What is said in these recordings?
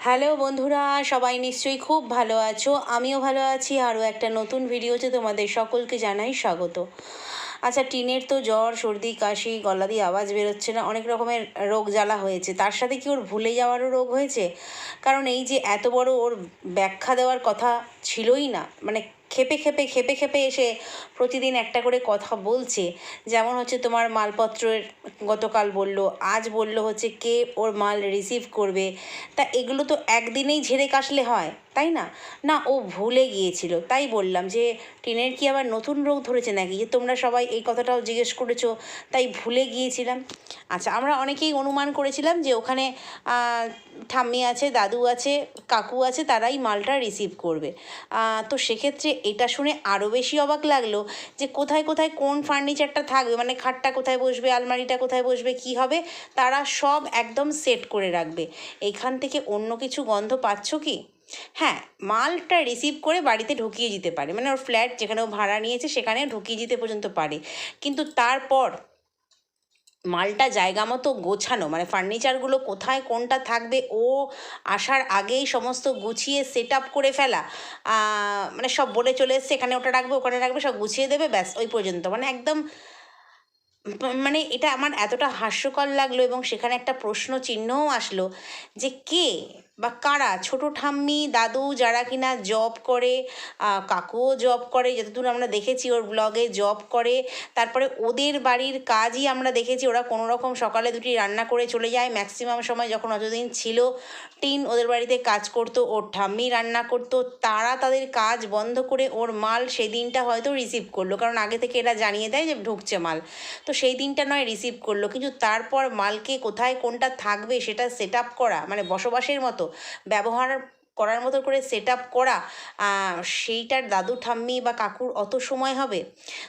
Hello বন্ধুরা, সবাই নিশ্চয়ই খুব ভালো আছো। আমিও ভালো আছি, আরও একটা নতুন ভিডিওতে তোমাদের সকলকে জানাই স্বাগত। আচ্ছা টিনের তো জ্বর, সর্দি, কাশি, গলা দিয়ে আওয়াজ বেরোচ্ছে না, অনেক রকমের রোগ জ্বালা হয়েছে। তার সাথে কি ওর ভুলে যাওয়ারও রোগ হয়েছে? কারণ এই যে এত বড় ওর ব্যাখ্যা দেওয়ার কথা ছিলই না মানে খেপে খেপে খেপে খেপে এসে প্রতিদিন একটা করে কথা বলছে। যেমন হচ্ছে তোমার মালপত্রের গতকাল বলল, আজ বলল হচ্ছে কে ওর মাল রিসিভ করবে। তা এগুলো তো একদিনেই ঝেড়ে কাশলে হয়। তাই না? না, ও ভুলে গিয়েছিল। তাই বললাম যে, টিনের কি আবার নতুন রোগ ধরেছে নাকি? যে তোমরা সবাই এই কথাটাও জিজ্ঞেস করেছ, তাই ভুলে গিয়েছিলাম। আচ্ছা আমরা অনেকেই অনুমান করেছিলাম যে ওখানে ঠাম্মি আছে, দাদু আছে, কাকু আছে, তারাই মালটা রিসিভ করবে। তো সেক্ষেত্রে এটা শুনে আরও বেশি অবাক লাগল যে কোথায় কোথায় কোন ফার্নিচারটা থাকবে? মানে খাটটা কোথায় বসবে? আলমারিটা কোথায় বসবে? কি হবে? তারা সব একদম সেট করে রাখবে। এখান থেকে অন্য কিছু গন্ধ পাচ্ছ কি? হ্যাঁ মালটা রিসিভ করে বাড়িতে ঢুকিয়ে দিতে পারে। মানে ওর ফ্ল্যাট যেখানে ও ভাড়া নিয়েছে সেখানে ঢুকিয়ে যেতে পর্যন্ত পারে। কিন্তু তারপর মালটা জায়গা মতো গোছানো মানে ফার্নিচারগুলো কোথায়, কোনটা থাকবে, ও আসার আগেই সমস্ত গুছিয়ে সেট আপ করে ফেলা মানে সব বলে চলে এসছে, এখানে ওটা রাখবে, ওখানে রাখবে, সব গুছিয়ে দেবে, ব্যাস, ওই পর্যন্ত। মানে একদম মানে এটা আমার এতটা হাস্যকর লাগল এবং সেখানে একটা প্রশ্ন চিহ্নও আসলো যে কে বা কারা? ছোট ঠাম্মি, দাদু যারা কিনা জব করে কাকুও জব করে, যতদূর আমরা দেখেছি ওর ব্লগে জব করে, তারপরে ওদের বাড়ির কাজই আমরা দেখেছি, ওরা কোনো রকম সকালে দুটি রান্না করে চলে যায়। ম্যাক্সিমাম সময় যখন অতদিন ছিল, টিন ওদের বাড়িতে কাজ করতো, ওর ঠাম্মি রান্না করতো, তারা তাদের কাজ বন্ধ করে ওর মাল সেই দিনটা হয়তো রিসিভ করল। কারণ আগে থেকে এরা জানিয়ে দেয় যে ঢুকছে মাল। তো সেই দিনটা নয় রিসিভ করল। কিন্তু তারপর মালকে কোথায় কোনটা থাকবে সেটা সেট করা মানে বসবাসের মতো ব্যবহার করার মতো করে সেট আপ করা সেইটার দাদু ঠাম্মি বা কাকুর অত সময় হবে?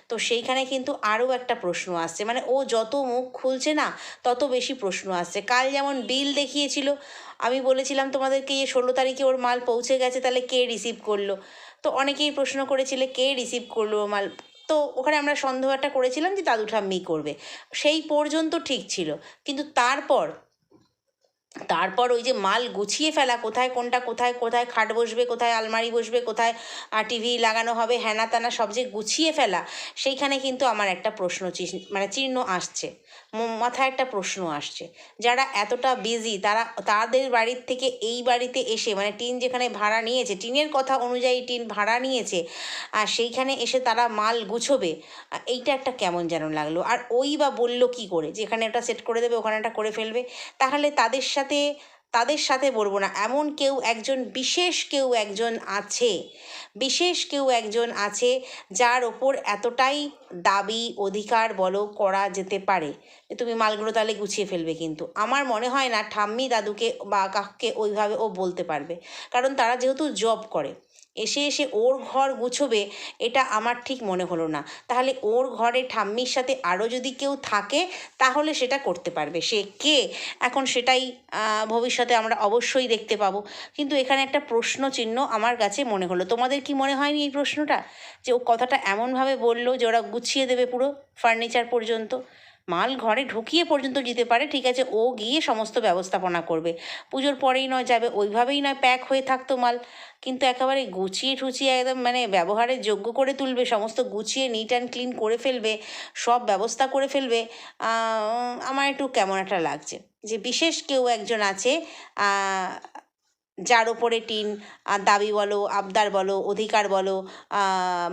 তো সেইখানে কিন্তু আরও একটা প্রশ্ন আসছে। মানে ও যত মুখ খুলছে না, তত বেশি প্রশ্ন আসছে। কাল যেমন বিল দেখিয়েছিল, আমি বলেছিলাম তোমাদেরকে যে ষোলো তারিখে ওর মাল পৌঁছে গেছে, তাহলে কে রিসিভ করল? তো অনেকেই প্রশ্ন করেছিলে, কে রিসিভ করল মাল? তো ওখানে আমরা সন্দেহ একটা করেছিলাম যে দাদু ঠাম্মি করবে। সেই পর্যন্ত ঠিক ছিল। কিন্তু তারপর তারপর ওই যে মাল গুছিয়ে ফেলা, কোথায় কোনটা, কোথায় কোথায় খাট বসবে, কোথায় আলমারি বসবে, কোথায় টিভি লাগানো হবে হ্যানা তানা সব যে গুছিয়ে ফেলা, সেইখানে কিন্তু আমার একটা প্রশ্ন মানে চিহ্ন আসছে। মাথায় একটা প্রশ্ন আসছে। যারা এতটা বিজি তারা, তাদের বাড়ির থেকে এই বাড়িতে এসে মানে টিন যেখানে ভাড়া নিয়েছে, টিনের কথা অনুযায়ী টিন ভাড়া নিয়েছে, আর সেইখানে এসে তারা মাল গুছোবে এইটা একটা কেমন যেন লাগল। আর ওই বা বলল কি করে? যে এখানে ওটা সেট করে দেবে, ওখানে একটা করে ফেলবে, তাহলে তাদের সাথে, তাদের সাথে বলব না। এমন কেউ একজন, বিশেষ কেউ একজন আছে, বিশেষ কেউ একজন আছে যার ওপর এতটাই দাবি, অধিকার বলো করা যেতে পারে তুমি মালগুলো তাহলে গুছিয়ে ফেলবে কিন্তু। আমার মনে হয় না ঠাম্মি দাদুকে বা কাককে ওইভাবে ও বলতে পারবে। কারণ তারা যেহেতু জব করে। এসে এসে ওর ঘর গুছোবে, এটা আমার ঠিক মনে হলো না। তাহলে ওর ঘরে ঠাম্মির সাথে আরও যদি কেউ থাকে, তাহলে সেটা করতে পারবে। সে কে? এখন সেটাই ভবিষ্যতে আমরা অবশ্যই দেখতে পাবো। কিন্তু এখানে একটা প্রশ্ন চিহ্ন আমার কাছে মনে হলো। তোমাদের কি মনে হয়নি এই প্রশ্নটা? যে ও কথাটা এমনভাবে বলল যে ওরা গুছিয়ে দেবে পুরো ফার্নিচার পর্যন্ত? মাল ঘরে ঢুকিয়ে পর্যন্ত যেতে পারে, ঠিক আছে? ও গিয়ে সমস্ত ব্যবস্থাপনা করবে। পুজোর পরেই নয়, যাবে। ওইভাবেই নয়, প্যাক হয়ে থাকতো মাল। কিন্তু একেবারে গুছিয়ে ঠুচিয়ে একদম মানে ব্যবহারের যোগ্য করে তুলবে, সমস্ত গুছিয়ে নিট অ্যান্ড ক্লিন করে ফেলবে, সব ব্যবস্থা করে ফেলবে আমার একটু কেমন একটা লাগছে। যে বিশেষ কেউ একজন আছে যার ওপরে টিন দাবি বলো, আবদার বলো, অধিকার বলো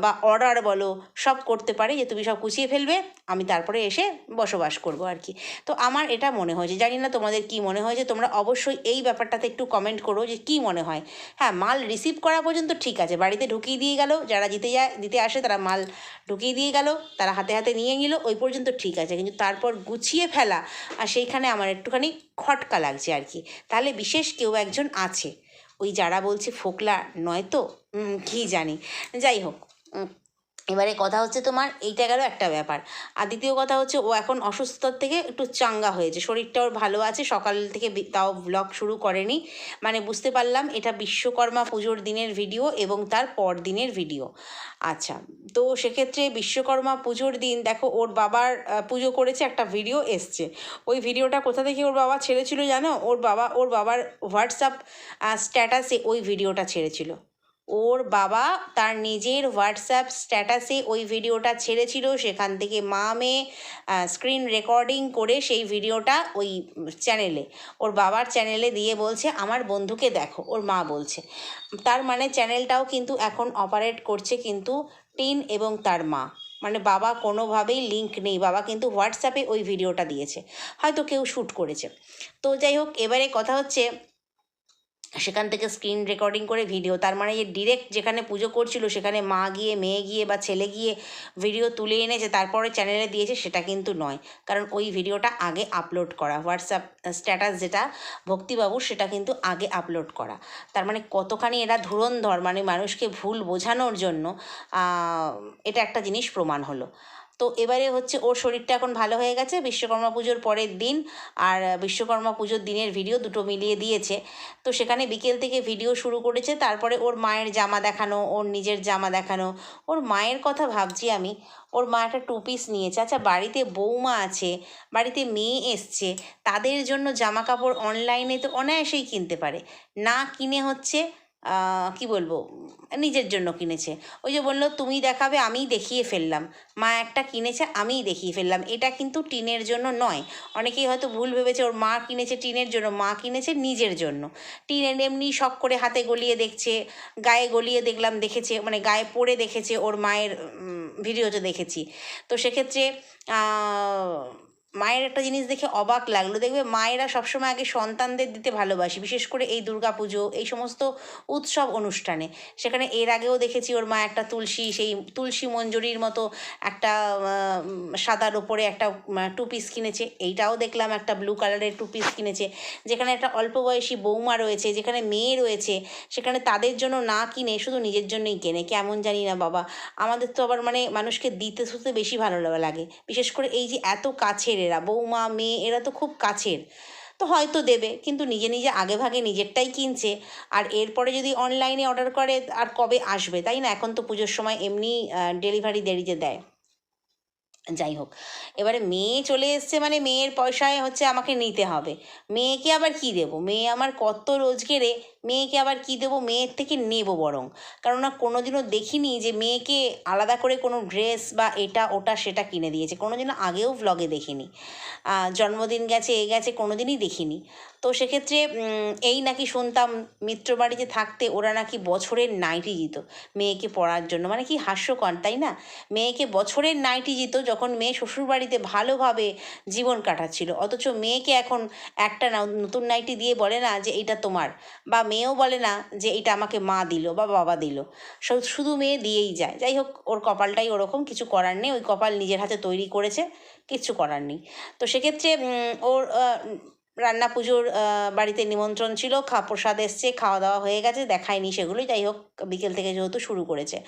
বা অর্ডার বলো, সব করতে পারে যে তুমি সব গুছিয়ে ফেলবে। আমি তারপরে এসে বসবাস করব আর কি। তো আমার এটা মনে হয়েছে জানি না তোমাদের কি মনে হয়েছে তোমরা অবশ্যই এই ব্যাপারটাতে একটু কমেন্ট করো যে, কি মনে হয়? হ্যাঁ মাল রিসিভ করা পর্যন্ত ঠিক আছে, বাড়িতে ঢুকিয়ে দিয়ে গেল, যারা দিতে যায়, দিতে আসে, তারা মাল ঢুকিয়ে দিয়ে গেল, তারা হাতে হাতে নিয়ে নিল, ওই পর্যন্ত ঠিক আছে, কিন্তু তারপর গুছিয়ে ফেলা আর সেইখানে আমার একটুখানি খটকা লাগছে আর কি। তাহলে বিশেষ কেউ একজন আছে, ওই যারা বলছে ফোকলা নয় তো? কি জানি। যাই হোক এবারে কথা হচ্ছে তোমার এইটা গেল একটা ব্যাপার। আর দ্বিতীয় কথা হচ্ছে ও এখন অসুস্থতার থেকে একটু চাঙ্গা হয়েছে। শরীরটা ওর ভালো আছে, সকাল থেকে তাও ব্লগ শুরু করেনি। মানে বুঝতে পারলাম, এটা বিশ্বকর্মা পুজোর দিনের ভিডিও এবং তার পর দিনের ভিডিও আচ্ছা তো সেক্ষেত্রে বিশ্বকর্মা পুজোর দিন, দেখো ওর বাবার পুজো করেছে একটা ভিডিও এসছে। ওই ভিডিওটা কোথা থেকে ওর বাবা ছেড়েছিল জানো? ওর বাবা, ওর বাবার হোয়াটসঅ্যাপ স্ট্যাটাসে ওই ভিডিওটা ছেড়েছিল। ওর বাবা তার নিজের হোয়াটসঅ্যাপ স্ট্যাটাসে ওই ভিডিওটা ছেড়েছিল। সেখান থেকে মা মেয়ে স্ক্রিন রেকর্ডিং করে সেই ভিডিওটা ওই চ্যানেলে, ওর বাবার চ্যানেলে দিয়ে বলছে, আমার বন্ধুকে দেখো। ওর মা বলছে। তার মানে চ্যানেলটাও কিন্তু এখন অপারেট করছে কিন্তু টিন এবং তার মা। মানে বাবা কোনোভাবেই লিঙ্ক নেই, বাবা কিন্তু হোয়াটসঅ্যাপে ওই ভিডিওটা দিয়েছে। হয়তো কেউ শ্যুট করেছে। তো যাই হোক, এবারে কথা হচ্ছে সেখান থেকে স্ক্রিন রেকর্ডিং করে ভিডিও তার মানে ডিরেক্ট যেখানে পুজো করছিল, সেখানে মা গিয়ে, মেয়ে গিয়ে বা ছেলে গিয়ে ভিডিও তুলে এনেছে, তারপরে চ্যানেলে দিয়েছে, সেটা কিন্তু নয়। কারণ ওই ভিডিওটা আগে আপলোড করা হোয়াটসঅ্যাপ স্ট্যাটাস যেটা ভক্তিবাবুর, সেটা কিন্তু আগে আপলোড করা। তার মানে কতখানি এরা ধুরন্ধর মানে মানুষকে ভুল বোঝানোর জন্য এটা একটা জিনিস প্রমাণ হলো। তো এবারে হচ্ছে ওর শরীরটা এখন ভালো হয়ে গেছে। বিশ্বকর্মা পুজোর পরের দিন আর বিশ্বকর্মা পুজোর দিনের ভিডিও দুটো মিলিয়ে দিয়েছে। তো সেখানে বিকেল থেকে ভিডিও শুরু করেছে। তারপরে ওর মায়ের জামা দেখানো, ওর নিজের জামা দেখানো। ওর মায়ের কথা ভাবছি আমি। ওর মা একটা টু পিস নিয়েছে। আচ্ছা বাড়িতে বৌমা আছে, বাড়িতে মেয়ে এসছে, তাদের জন্য জামা কাপড় অনলাইনে তো অনায়াসেই কিনতে পারে। না কিনে হচ্ছে কি বলব? নিজের জন্য কিনেছে। ওই যে বলল, তুমি দেখাবে, আমিই দেখিয়ে ফেললাম। মা একটা কিনেছে, আমিই দেখিয়ে ফেললাম। এটা কিন্তু টিনের জন্য নয়। অনেকেই হয়তো ভুল ভেবেছে, ওর মা কিনেছে টিনের জন্য, মা কিনেছে নিজের জন্য। টিনের এমনি শখ করে হাতে গলিয়ে দেখছে, গায়ে গলিয়ে দেখলাম, দেখেছে মানে গায়ে পরে দেখেছে, ওর মায়ের ভিডিওতে দেখেছি। তো সেক্ষেত্রে মায়ের একটা জিনিস দেখে অবাক লাগল। দেখবে মায়েরা সবসময় আগে সন্তানদের দিতে ভালোবাসি, বিশেষ করে এই দুর্গাপুজো, এই সমস্ত উৎসব অনুষ্ঠানে। সেখানে এর আগেও দেখেছি ওর মা একটা তুলসী, সেই তুলসী মঞ্জুরির মতো একটা সাদার ওপরে একটা টু পিস কিনেছে। এইটাও দেখলাম একটা ব্লু কালারের টু পিস কিনেছে। যেখানে একটা অল্প বয়সী বৌমা রয়েছে, যেখানে মেয়ে রয়েছে, সেখানে তাদের জন্য না কিনে শুধু নিজের জন্যই কেনে। কেমন জানি না বাবা। আমাদের তো আবার মানে মানুষকে দিতে শুতে বেশি ভালো লাগে। বিশেষ করে এই যে এত কাছের এরা বৌমা, মেয়ে, এরা তো খুব কাছের। তো হয়তো দেবে, কিন্তু নিজে নিজে আগে ভাগে নিজেরটাই কিনছে। আর এরপরে যদি অনলাইনে অর্ডার করে, আর কবে আসবে, তাই না? এখন তো পুজোর সময় এমনি ডেলিভারি দেরিতে দেয়। যাই হোক, এবারে মেয়ে চলে এসছে মানে মেয়ের পয়সায় হচ্ছে আমাকে নিতে হবে। মেয়েকে আবার কি দেবো? মেয়ে আমার কত রোজগেরে মেয়েকে আবার কি দেবো? মেয়ের থেকে নেব বরং। কেননা কোনোদিনও দেখিনি যে মেয়েকে আলাদা করে কোনো ড্রেস বা এটা, ওটা, সেটা কিনে দিয়েছে। কোনোদিনও আগেও ভ্লগে দেখিনি। জন্মদিন গেছে, এ গেছে, কোনোদিনই দেখিনি। তো সেক্ষেত্রে এই নাকি শুনতাম মিত্র বাড়িতে থাকতে ওরা নাকি বছরের নাইটি দিত মেয়েকে পড়ার জন্য। মানে কি হাস্যকর, তাই না? মেয়েকে বছরের নাইটি দিত যখন মেয়ে শ্বশুরবাড়িতে ভালোভাবে জীবন কাটাচ্ছিল। অথচ মেয়েকে এখন একটা না- নতুন নাইটি দিয়ে বলে না যে এটা তোমার। বা মেয়েও বলে না যে এটা আমাকে মা দিল বা বাবা দিল। শুধু মেয়ে দিয়েই যায়। যাই হোক, ওর কপালটাই ওরকম, কিছু করার নেই। ওই কপাল নিজের হাতে তৈরি করেছে কিচ্ছু করার নেই। তো সেক্ষেত্রে ওর রান্না পুজোর বাড়িতে নিমন্ত্রণ ছিল, খা, প্রসাদ এসছে, খাওয়া দাওয়া হয়ে গেছে, দেখায়নি সেগুলোই যাই হোক, বিকেল থেকে যেহেতু শুরু করেছে।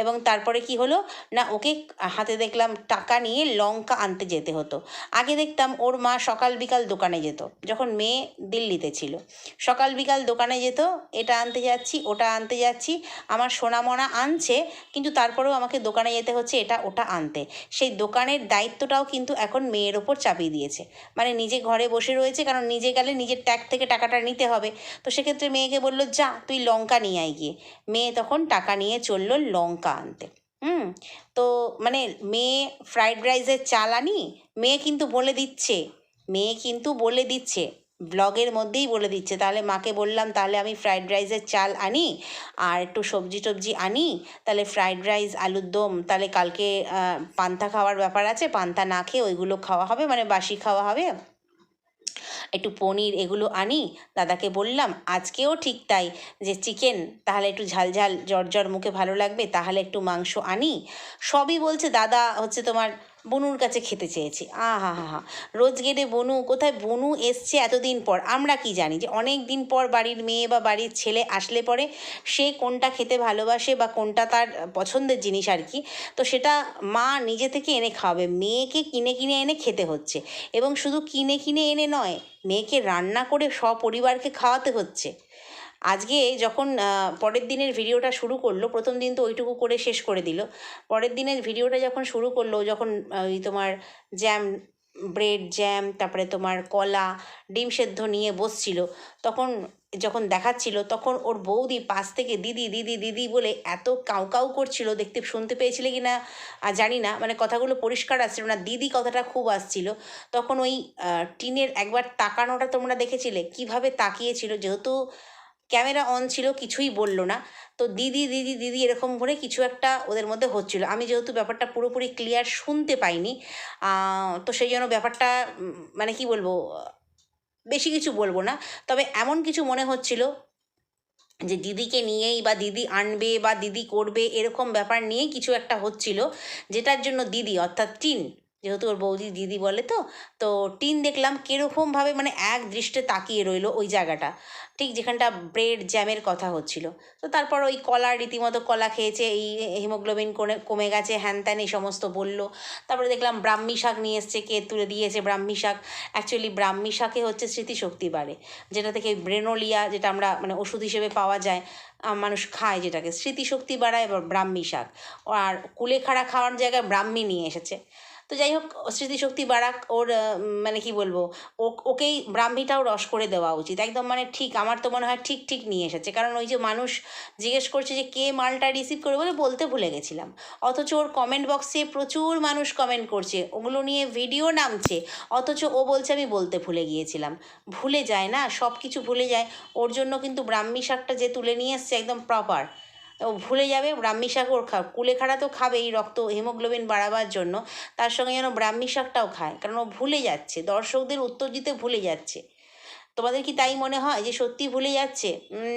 এবং তারপরে কি হলো, না, ওকে হাতে দেখলাম টাকা নিয়ে লঙ্কা আনতে যেতে হতো। আগে দেখতাম ওর মা সকাল বিকাল দোকানে যেত, যখন মেয়ে দিল্লিতে ছিল। সকাল বিকাল দোকানে যেত, এটা আনতে যাচ্ছি, ওটা আনতে যাচ্ছি, আমার সোনামনা আনছে, কিন্তু তারপরেও আমাকে দোকানে যেতে হচ্ছে, এটা ওটা আনতে। সেই দোকানের দায়িত্বটাও কিন্তু এখন মেয়ের ওপর চাপিয়ে দিয়েছে। মানে নিজে ঘরে বসে রয়েছে কারণ নিজে গেলে নিজের ট্যাগ থেকে টাকাটা নিতে হবে। তো সেক্ষেত্রে মেয়েকে বলল, যা, তুই লঙ্কা নিয়ে আয় গিয়ে। মেয়ে তখন টাকা নিয়ে চলল লঙ্কা আনতে। হুম? তো মানে মেয়ে ফ্রাইড রাইসের চাল আনি, মেয়ে কিন্তু বলে দিচ্ছে। মেয়ে কিন্তু বলে দিচ্ছে। ব্লগের মধ্যেই বলে দিচ্ছে। তাহলে মাকে বললাম, তাহলে আমি ফ্রাইড রাইসের চাল আনি আর একটু সবজি টবজি আনি। তাহলে ফ্রাইড রাইস আলুর দম, তাহলে কালকে পান্তা খাওয়ার ব্যাপার আছে, পান্তা না খেয়ে ওইগুলো খাওয়া হবে মানে বাসি খাওয়া হবে। একটু পনির এগুলো আনি, দাদাকে বললাম, আজকেও ঠিক তাই, যে চিকেন তাহলে একটু ঝালঝাল জর্জর মুখে ভালো লাগবে, তাহলে একটু মাংস আনি। সবই বলছে, দাদা, হচ্ছে তোমার বনুর কাছে খেতে চেয়েছি। আ হা হা। রোজ গেলে বনু, কোথায় বনু এসছে এতদিন পর? আমরা কি জানি যে অনেক দিন পর বাড়ির মেয়ে বা বাড়ির ছেলে আসলে পরে সে কোনটা খেতে ভালোবাসে বা কোনটা তার পছন্দের জিনিস আর কি, তো সেটা মা নিজে থেকে এনে খাওয়াবে। মেয়েকে কিনে কিনে এনে খেতে হচ্ছে। এবং শুধু কিনে কিনে এনে নয়, মেয়েকে রান্না করে সপরিবারকে খাওয়াতে হচ্ছে। আজকে যখন পরের দিনের ভিডিওটা শুরু করল, প্রথম দিন তো ওইটুকু করে শেষ করে দিল। পরের দিনের ভিডিওটা যখন শুরু করল, যখন ওই তোমার জ্যাম ব্রেড জ্যাম তারপরে তোমার কলা, ডিম সেদ্ধ নিয়ে বসছিল, তখন যখন দেখাচ্ছিল, তখন ওর বৌদি পাশ থেকে দিদি দিদি দিদি বলে এত কাউ কাউ করছিল, দেখতে শুনতে পেয়েছিলে কি না জানি না মানে কথাগুলো পরিষ্কার আসছিল না, দিদি কথাটা খুব আসছিল। তখন ওই টিনের একবার তাকানোটা তোমরা দেখেছিলে? কীভাবে তাকিয়েছিল? যেহেতু ক্যামেরা অন ছিল, কিছুই বলল না। তো দিদি দিদি দিদি এরকম করে কিছু একটা ওদের মধ্যে হচ্ছিল। আমি যেহেতু ব্যাপারটা পুরোপুরি ক্লিয়ার শুনতে পাইনি তো সেই জন্য ব্যাপারটা মানে কি বলব, বেশি কিছু বলব না। তবে এমন কিছু মনে হচ্ছিল যে দিদিকে নিয়েই বা দিদি আনবে বা দিদি করবে এরকম ব্যাপার নিয়েই কিছু একটা হচ্ছিল, যেটার জন্য দিদি, অর্থাৎ টিন যেহেতু ওর বৌদি দিদি বলে তো তো টিন দেখলাম কীরকমভাবে মানে এক দৃষ্টে তাকিয়ে রইল ওই জায়গাটা। ঠিক যেখানটা ব্রেড জ্যামের কথা হচ্ছিল। তো তারপর ওই কলা রীতিমতো কলা খেয়েছে, এই হিমোগ্লোবিন কমে গেছে, হ্যান ত্যান এই সমস্ত বলল। তারপরে দেখলাম ব্রাহ্মী শাক নিয়ে এসছে, কে তুলে দিয়েছে ব্রাহ্মী শাক। অ্যাকচুয়ালি ব্রাহ্মী শাকে হচ্ছে স্মৃতিশক্তি বাড়ে, যেটা থেকে ব্রেনোলিয়া, যেটা আমরা মানে ওষুধ হিসেবে পাওয়া যায় মানুষ খায় যেটাকে। স্মৃতিশক্তি বাড়ায় ব্রাহ্মী শাক। আর কুলেখাড়া খাওয়ার জায়গায় ব্রাহ্মী নিয়ে এসেছে। তো যাই হোক স্মৃতিশক্তি বাড়াক, ওর মানে কি বলব, ও- ওকেই ব্রাহ্মীটাও রস করে দেওয়া উচিত। একদম মানে ঠিক, আমার তো মনে হয় ঠিক ঠিক নিয়ে এসেছে। কারণ ওই যে মানুষ জিজ্ঞেস করছে যে, কে মালটা রিসিভ করে বলে বলতে ভুলে গেছিলাম। অথচ ওর কমেন্ট বক্সে প্রচুর মানুষ কমেন্ট করছে, ওগুলো নিয়ে ভিডিও নামছে, অথচ ও বলছে, আমি বলতে ভুলে গিয়েছিলাম। ভুলে যায় না সব কিছু ভুলে যায়। ওর জন্য কিন্তু ব্রাহ্মী শাকটা যে তুলে নিয়ে এসছে, একদম প্রপার ও ভুলে যাবে, ব্রাহ্মী শাক ওর খা কুলেখাড়া তো খাবেই, রক্ত, হিমোগ্লোবিন বাড়াবার জন্য। তার সঙ্গে যেন ব্রাহ্মী শাকটাও খায় কারণ ও ভুলে যাচ্ছে, দর্শকদের উত্তর দিতে ভুলে যাচ্ছে। তোমাদের কি তাই মনে হয় যে সত্যি ভুলে যাচ্ছে?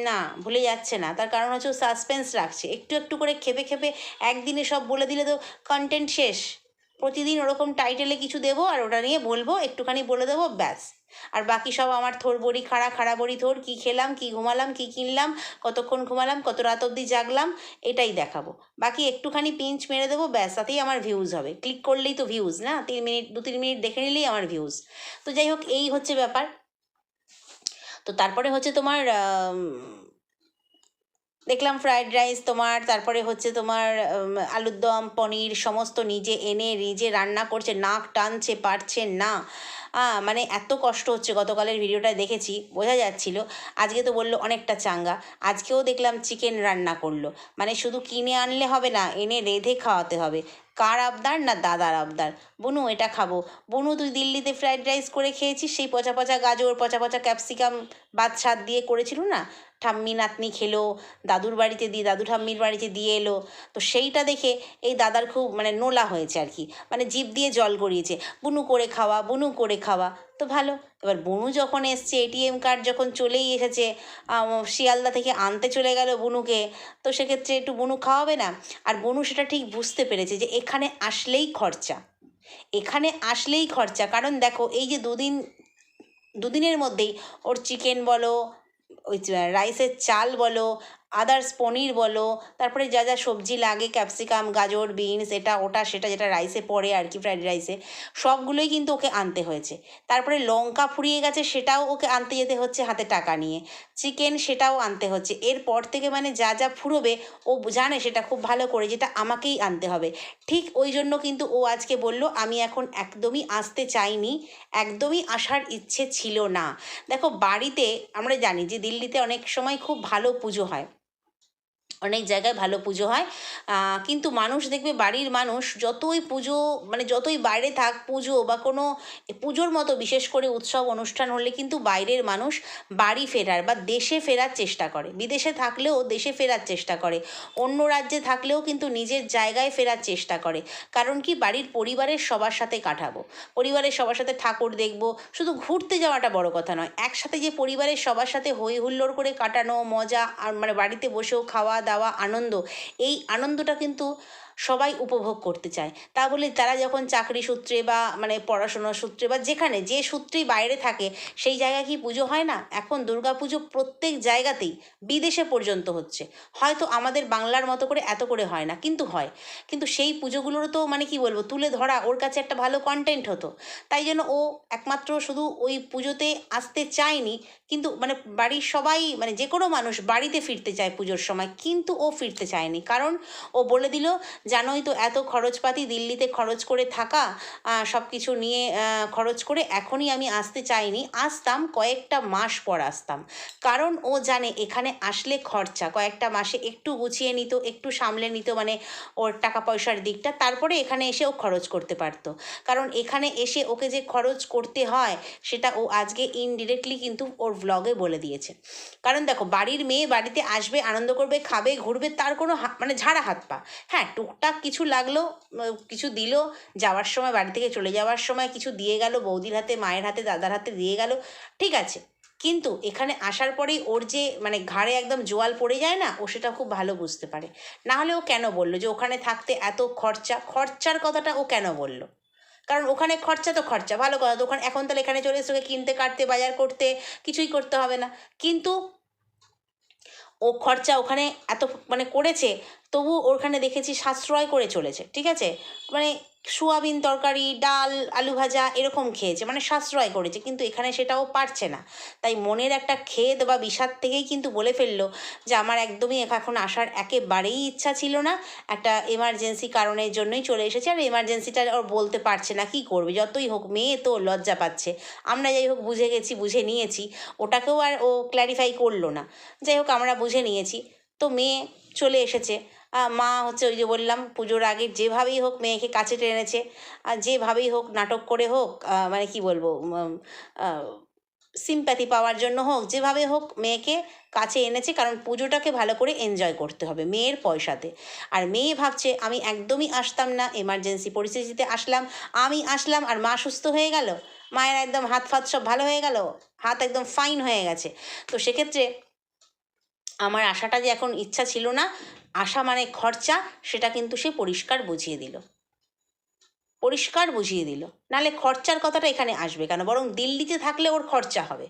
না, ভুলে যাচ্ছে না। তার কারণ হচ্ছে ও সাসপেন্স রাখছে। একটু একটু করে খেপে খেপে একদিনে সব বলে দিলে তো কন্টেন্ট শেষ। প্রতিদিন ওরকম টাইটেলে কিছু দেবো আর ওটা নিয়ে বলব, একটুখানি বলে দেবো, ব্যাস। আর বাকি সব আমার থোর বড়ি, খাড়া খাড়া বড়ি থোর, কী খেলাম, কী ঘুমালাম, কী কিনলাম, কতক্ষণ ঘুমালাম, কত রাত অবধি জাগলাম, এটাই দেখাবো। বাকি একটুখানি পিঞ্চ মেরে দেবো, ব্যাস, তাতেই আমার ভিউজ হবে। ক্লিক করলেই তো ভিউজ না? তিন মিনিট, দু তিন মিনিট দেখে নিলেই আমার ভিউজ তো যাই হোক, এই হচ্ছে ব্যাপার। তো তারপরে হচ্ছে তোমার দেখলাম ফ্রায়েড রাইস তোমার, তারপরে হচ্ছে তোমার আলুর দম, পনির, সমস্ত নিজে এনে, নিজে রান্না করছে, নাক টানছে, পারছে না। মানে এত কষ্ট হচ্ছে, গতকালের ভিডিওটা দেখেছি, বোঝা যাচ্ছিল। আজকে তো বলল অনেকটা চাঙ্গা। আজকেও দেখলাম চিকেন রান্না করল। মানে শুধু কিনে আনলে হবে না, এনে রেঁধে খাওয়াতে হবে। কার আবদার না দাদার আবদার? বনু, এটা খাব। বনু, তুই দিল্লিতে ফ্রাইড রাইস করে খেয়েছিস? সেই পচা পচা গাজর, পচা পচা ক্যাপসিকাম বাদ ছাদ দিয়ে করেছিল না? ঠাম্মি নাতনি খেলো, দাদুর বাড়িতে দিয়ে, দাদু ঠাম্মির বাড়িতে দিয়ে এলো। তো সেইটা দেখে এই দাদার খুব মানে নোলা হয়েছে আর কি। মানে জিভ দিয়ে জল গড়িয়েছে। বুনু করে খাওয়া, বুনু করে খাওয়া। তো ভালো। এবার বুনু যখন এসছে এটিএম কার্ড যখন চলেই এসেছে শিয়ালদা থেকে আনতে চলে গেল বুনুকে। তো সেক্ষেত্রে একটু বুনু খাওয়াবে না? আর বুনু সেটা ঠিক বুঝতে পেরেছে যে এখানে আসলেই খরচা। এখানে আসলেই খরচা। কারণ দেখো, এই যে দুদিন, দুদিনের মধ্যেই ওর চিকেন বলো ওই রাইসের চাল বলো আদার্স পনির বলো, তারপরে যা যা সবজি লাগে ক্যাপসিকাম গাজর বিনস এটা, ওটা, সেটা, যেটা রাইসে পড়ে আর কি ফ্রাইড রাইসে সবগুলোই কিন্তু ওকে আনতে হয়েছে। তারপরে লঙ্কা ফুরিয়ে গেছে, সেটাও ওকে আনতে যেতে হচ্ছে হাতে টাকা নিয়ে। চিকেন সেটাও আনতে হচ্ছে। এরপর থেকে মানে যা যা ফুরোবে, ও জানে সেটা খুব ভালো করে যেটা আমাকেই আনতে হবে। ঠিক ওই জন্য কিন্তু ও আজকে বলল, আমি এখন একদমই আসতে চাইনি, একদমই আসার ইচ্ছে ছিল না। দেখো, বাড়িতে আমরা জানি যে দিল্লিতে অনেক সময় খুব ভালো পুজো হয়। অনেক জায়গায় ভালো পুজো হয়। কিন্তু মানুষ দেখবে বাড়ির মানুষ যতই পুজো মানে যতই বাইরে থাক, পুজো বা কোনো পুজোর মতো বিশেষ করে উৎসব, অনুষ্ঠান হলে কিন্তু বাইরের মানুষ বাড়ি ফেরার বা দেশে ফেরার চেষ্টা করে। বিদেশে থাকলেও দেশে ফেরার চেষ্টা করে। অন্য রাজ্যে থাকলেও কিন্তু নিজের জায়গায় ফেরার চেষ্টা করে। কারণ কি? বাড়ির পরিবারের সবার সাথে কাটাবো। পরিবারের সবার সাথে ঠাকুর দেখব। শুধু ঘুরতে যাওয়াটা বড় কথা নয়। একসাথে যে পরিবারের সবার সাথে হই হুল্লোড় করে কাটানো, মজা, আর মানে বাড়িতে বসেও খাওয়া দাওয়া আনন্দ। এই আনন্দটা কিন্তু সবাই উপভোগ করতে চায়। তা বলে তারা যখন চাকরি সূত্রে বা মানে পড়াশোনার সূত্রে বা যেখানে যে সূত্রেই বাইরে থাকে, সেই জায়গায় কি পুজো হয় না? এখন দুর্গা পুজো প্রত্যেক জায়গাতেই বিদেশে পর্যন্ত হচ্ছে। হয়তো আমাদের বাংলার মতো করে এত করে হয় না, কিন্তু হয়। কিন্তু সেই পুজোগুলোরও তো মানে কি বলব, তুলে ধরা ওর কাছে একটা ভালো কন্টেন্ট হতো। তাই জন্য ও একমাত্র শুধু ওই পুজোতে আসতে চায়নি কিন্তু মানে বাড়ির সবাই মানে যে কোনো মানুষ বাড়িতে ফিরতে চায় পুজোর সময়, কিন্তু ও ফিরতে চায়নি। কারণ ও বলে দিল, জানোই তো এত খরচপাতি দিল্লিতে খরচ করে থাকা সব কিছু নিয়ে খরচ করে এখনই আমি আসতে চাইনি। আসতাম, কয়েকটা মাস পর আসতাম। কারণ ও জানে এখানে আসলে খরচা, কয়েকটা মাসে একটু গুছিয়ে নিত, একটু সামলে নিত মানে ওর টাকা পয়সার দিকটা, তারপরে এখানে এসে ও খরচ করতে পারতো। কারণ এখানে এসে ওকে যে খরচ করতে হয়, সেটা ও আজকে ইনডিরেক্টলি কিন্তু ওর ভ্লগে বলে দিয়েছে। কারণ দেখো, বাড়ির মেয়ে বাড়িতে আসবে, আনন্দ করবে, খাবে, ঘুরবে, তার কোনো মানে ঝাড়া হাত পা। হ্যাঁ টুকটাক কিছু লাগল কিছু দিল, যাওয়ার সময়, বাড়ি থেকে চলে যাওয়ার সময় কিছু দিয়ে গেল, বৌদির হাতে, মায়ের হাতে, দাদার হাতে দিয়ে গেল, ঠিক আছে। কিন্তু এখানে আসার পরেই ওর যে মানে ঘাড়ে একদম জোয়াল পড়ে যায় না, ও সেটা খুব ভালো বুঝতে পারে। না হলে ও কেন বলল যে, ওখানে থাকতে এত খরচা? খরচার কথাটা ও কেন বলল? কারণ ওখানে খরচা তো খরচা, ভালো কথা। ওখানে এখন তাহলে এখানে চলে এসে কিনতে, কাটতে, বাজার করতে, কিছুই করতে হবে না। কিন্তু ও খরচা ওখানে এত মানে করেছে তবু ওখানে দেখেছি সাশ্রয় করে চলেছে, ঠিক আছে? মানে সোয়াবিন তরকারি, ডাল, আলু ভাজা এরকম খেয়েছে মানে সাশ্রয় করেছে, কিন্তু এখানে সেটাও পারছে না। তাই মনের একটা খেদ বা বিষাদ থেকেই কিন্তু বলে ফেলল যে আমার একদমই এখন আসার একেবারেই ইচ্ছা ছিল না। একটা এমার্জেন্সি কারণের জন্যই চলে এসেছে আর এমার্জেন্সিটা ওর বলতে পারছে না, কি করবে? যতই হোক মেয়ে তো লজ্জা পাচ্ছে। আমরা যাই হোক বুঝে গেছি, বুঝে নিয়েছি, ওটাকেও আর ও ক্ল্যারিফাই করল না। যাই হোক আমরা বুঝে নিয়েছি। তো মেয়ে চলে এসেছে। মা হচ্ছে ওই যে বললাম, পুজোর আগে যেভাবেই হোক মেয়েকে কাছে টেনেছে, আর যেভাবেই হোক নাটক করে হোক মানে কি বলব সিম্প্যাথি পাওয়ার জন্য হোক, যেভাবে হোক মেয়েকে কাছে এনেছে, কারণ পুজোটাকে ভালো করে এনজয় করতে হবে মেয়ের পয়সাতে। আর মেয়ে ভাবছে, আমি একদমই আসতাম না এমার্জেন্সি পরিস্থিতিতে আসলাম, আমি আসলাম আর মা সুস্থ হয়ে গেল, মায়ের একদম হাত ফাত সব ভালো হয়ে গেল, হাত একদম ফাইন হয়ে গেছে। তো সেক্ষেত্রে আমার আশাটা যে এখন ইচ্ছা ছিল না, আশা মানে খরচা, সেটা কিন্তু সে পরিষ্কার বুঝিয়ে দিল। পরিষ্কার বুঝিয়ে দিল। নালে খরচার কথাটা এখানে আসবে কেন? বরং দিল্লিতে থাকলে ওর খরচা হবে।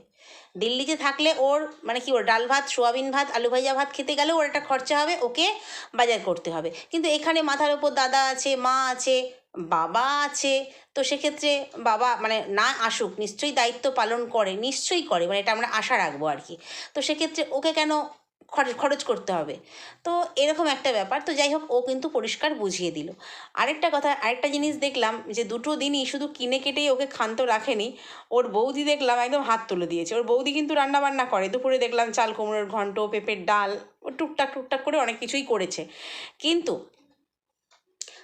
দিল্লিতে থাকলে ওর মানে কি ওর ডাল ভাত, সোয়াবিন ভাত, আলু ভাজা ভাত খেতে গেলেও ওর একটা খরচা হবে, ওকে বাজার করতে হবে। কিন্তু এখানে মাথার ওপর দাদা আছে, মা আছে, বাবা আছে, তো সেক্ষেত্রে বাবা মানে না আসুক, নিশ্চয়ই দায়িত্ব পালন করে, নিশ্চয়ই করে মানে এটা আমরা আশা রাখব আর কি। তো সেক্ষেত্রে ওকে কেন খরচ খরচ করতে হবে। তো এরকম একটা ব্যাপার। তো যাই হোক, ও কিন্তু পরিষ্কার বুঝিয়ে দিল। আরেকটা কথা, আরেকটা জিনিস দেখলাম যে দুটো দিনই শুধু কিনে কেটেই ওকে ক্ষান্ত রাখেনি। ওর বৌদি দেখলাম একদম হাত তুলে দিয়েছে। ওর বৌদি কিন্তু রান্না বান্না করে। দুপুরে দেখলাম চাল, কুমড়োর ঘন্ট, পেঁপের ডাল, ও টুকটাক টুকটাক করে অনেক কিছুই করেছে। কিন্তু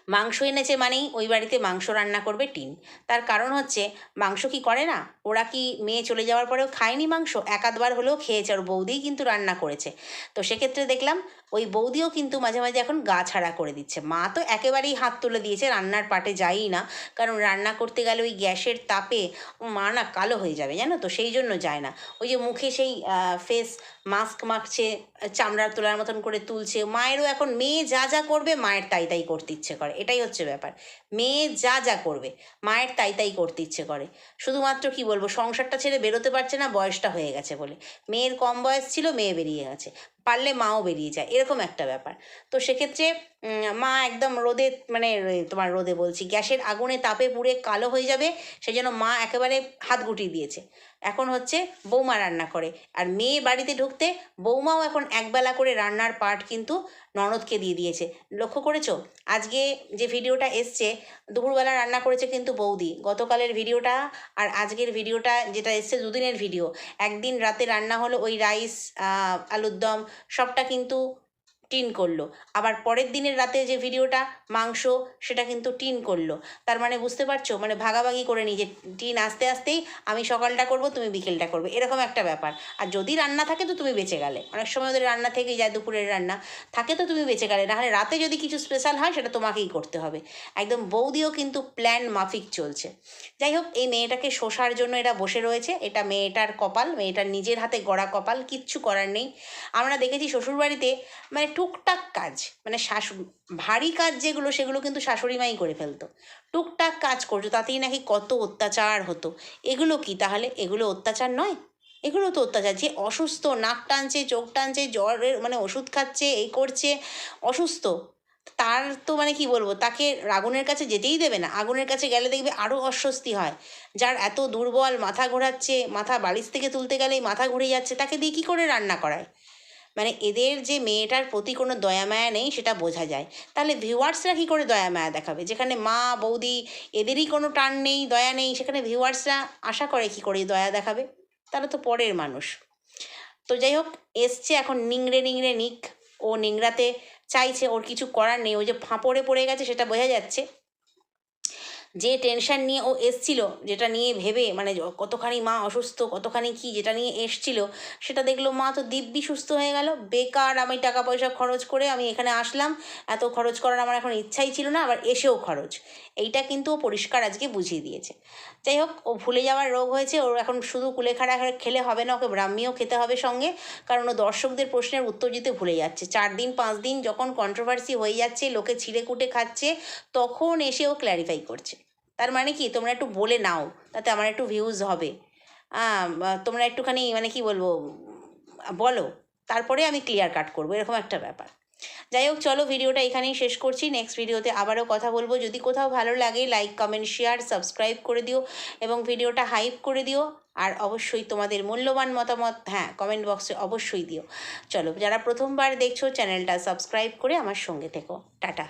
মাংস এনেছে মানেই ওই বাড়িতে মাংস রান্না করবে টিন। তার কারণ হচ্ছে, মাংস কি করে না? ওরা কি মেয়ে চলে যাওয়ার পরেও খায়নি মাংস? এক আধবার হলেও খেয়েছে, ওর বৌদিই কিন্তু রান্না করেছে। তো সেক্ষেত্রে দেখলাম, ওই বৌদিও কিন্তু মাঝে মাঝে এখন গা ছাড়া করে দিচ্ছে। মা তো একেবারেই হাত তুলে দিয়েছে, রান্নার পাটে যায়ই না। কারণ রান্না করতে গেলে ওই গ্যাসের তাপে মা না কালো হয়ে যাবে, জানো তো? সেই জন্য যায় না। ওই যে মুখে সেই ফেস মাস্ক মাখছে, চামড়ার তোলার মতন করে তুলছে। মায়েরও এখন মেয়ে যা যা করবে, মায়ের তাই তাই করতে ইচ্ছে করে। এটাই হচ্ছে ব্যাপার। মেয়ে যা যা করবে, মায়ের তাই তাই করতে ইচ্ছে করে। শুধুমাত্র কি বলব, সংসারটা ছেড়ে বেরোতে পারছে না, বয়সটা হয়ে গেছে বলে। মেয়ের কম বয়স ছিল, মেয়ে বেরিয়ে গেছে। পারলে মাও বেরিয়ে যায়, এরকম একটা ব্যাপার। তো সেক্ষেত্রে মা একদম রোদে মানে তোমার রোদে বলছি, গ্যাসের আগুনে তাপে পুড়ে কালো হয়ে যাবে সেই জন্য মা একেবারে হাত গুটিয়ে দিয়েছে। এখন হচ্ছে বৌমা রান্না করে। আর মেয়ে বাড়িতে ঢুকতে বৌমাও এখন একবেলা করে রান্নার পার্ট কিন্তু ননদকে দিয়ে দিয়েছে। লক্ষ্য করেছ? আজকে যে ভিডিওটা এসছে, দুপুরবেলা রান্না করেছে কিন্তু বৌদি। গতকালের ভিডিওটা আর আজকের ভিডিওটা যেটা এসছে দুদিনের ভিডিও। একদিন রাতে রান্না হলো ওই রাইস আলুর দম, সবটা কিন্তু টিন করল। আবার পরের দিনের রাতে যে ভিডিওটা, মাংস, সেটা কিন্তু টিন করল। তার মানে বুঝতে পারছ? মানে ভাগাভাগি করে নিই যে টিন আস্তে আস্তেই আমি সকালটা করব, তুমি বিকেলটা করবে। এরকম একটা ব্যাপার। আর যদি রান্না থাকে তো তুমি বেঁচে গেলে। অনেক সময় ওদের রান্না থেকেই যায়, দুপুরের রান্না। থাকে তো তুমি বেঁচে গেলে। নাহলে রাতে যদি কিছু স্পেশাল হয়, সেটা তোমাকেই করতে হবে। একদম বৌদিও কিন্তু প্ল্যান মাফিক চলছে। যাই হোক, এই মেয়েটাকে শোষার জন্য এরা বসে রয়েছে। এটা মেয়েটার কপাল, মেয়েটার নিজের হাতে গড়া কপাল, কিচ্ছু করার নেই। আমরা দেখেছি শ্বশুরবাড়িতে মানে টুকটাক কাজ মানে শাশু, ভারী কাজ যেগুলো সেগুলো কিন্তু শাশুড়ি মাই করে ফেলতো। টুকটাক কাজ করতো, তাতেই নাকি কত অত্যাচার হতো। এগুলো কি তাহলে? এগুলো অত্যাচার নয়? এগুলো তো অত্যাচার, যে অসুস্থ, নাক টানছে, চোখ টানছে জ্বরের মানে ওষুধ খাচ্ছে, এই করছে, অসুস্থ। তার তো মানে কি বলব, তাকে আগুনের কাছে যেতেই দেবে না। আগুনের কাছে গেলে দেখবে আরও অস্বস্তি হয়। যার এত দুর্বল, মাথা ঘোরাচ্ছে, মাথা বালিশ থেকে তুলতে গেলেই মাথা ঘুরে যাচ্ছে, তাকে দিয়ে কী করে রান্না করায়? মানে এদের যে মেয়েটার প্রতি কোনো দয়া মায়া নেই, সেটা বোঝা যায়। তাহলে ভিউয়ার্সরা কী করে দয়া মায়া দেখাবে? যেখানে মা, বৌদি এদেরই কোনো টান নেই, দয়া নেই, সেখানে ভিউয়ার্সরা আশা করে কী করে দয়া দেখাবে? তারা তো পরের মানুষ। তো যাই হোক, এসছে এখন নিংড়ে নিংড়ে নিক। ও নিংড়াতে চাইছে, ওর কিছু করার নেই। ওই যে ফাঁপড়ে পড়ে গেছে, সেটা বোঝা যাচ্ছে। যে টেনশন নিয়ে ও এসছিল, যেটা নিয়ে ভেবে মানে কতখানি মা অসুস্থ, কতখানি কি যেটা নিয়ে এসছিল, সেটা দেখল, মা তো দিব্যি সুস্থ হয়ে গেল, বেকার, আমি টাকা পয়সা খরচ করে আমি এখানে আসলাম, এত খরচ করার আমার এখন ইচ্ছাই ছিল না, আবার এসেও খরচ। এইটা কিন্তু ও পরিষ্কার আজকে বুঝিয়ে দিয়েছে। যাই হোক, ও ভুলে যাওয়ার রোগ হয়েছে, ওর এখন শুধু কুলেখাড়া খেলে হবে না, ওকে ব্রাহ্মীও খেতে হবে সঙ্গে, কারণ ও দর্শকদের প্রশ্নের উত্তর দিতে ভুলে যাচ্ছে। চার দিন, পাঁচ দিন যখন কন্ট্রোভার্সি হয়ে যাচ্ছে, লোকে ছিঁড়ে কুটে খাচ্ছে, তখন এসে ও ক্ল্যারিফাই করছে। তার মানে কি? তোমরা একটু বলে নাও, তাতে আমার একটু ভিউজ হবে। তোমরা একটুখানি মানে কি বলব, বলো, তারপরে আমি ক্লিয়ার কাট করব, এরকম একটা ব্যাপার। যাই হোক, চলো ভিডিওটা এখানেই শেষ করছি। নেক্সট ভিডিওতে আবারও কথা বলব। যদি কোথাও ভালো লাগে লাইক কমেন্ট শেয়ার সাবস্ক্রাইব করে দিও এবং ভিডিওটা হাইপ করে দিও। আর অবশ্যই তোমাদের মূল্যবান মতামত হ্যাঁ কমেন্ট বক্সে অবশ্যই দিও। চলো, যারা প্রথমবার দেখছ চ্যানেলটা সাবস্ক্রাইব করে আমার সঙ্গে থেকো। টাটা।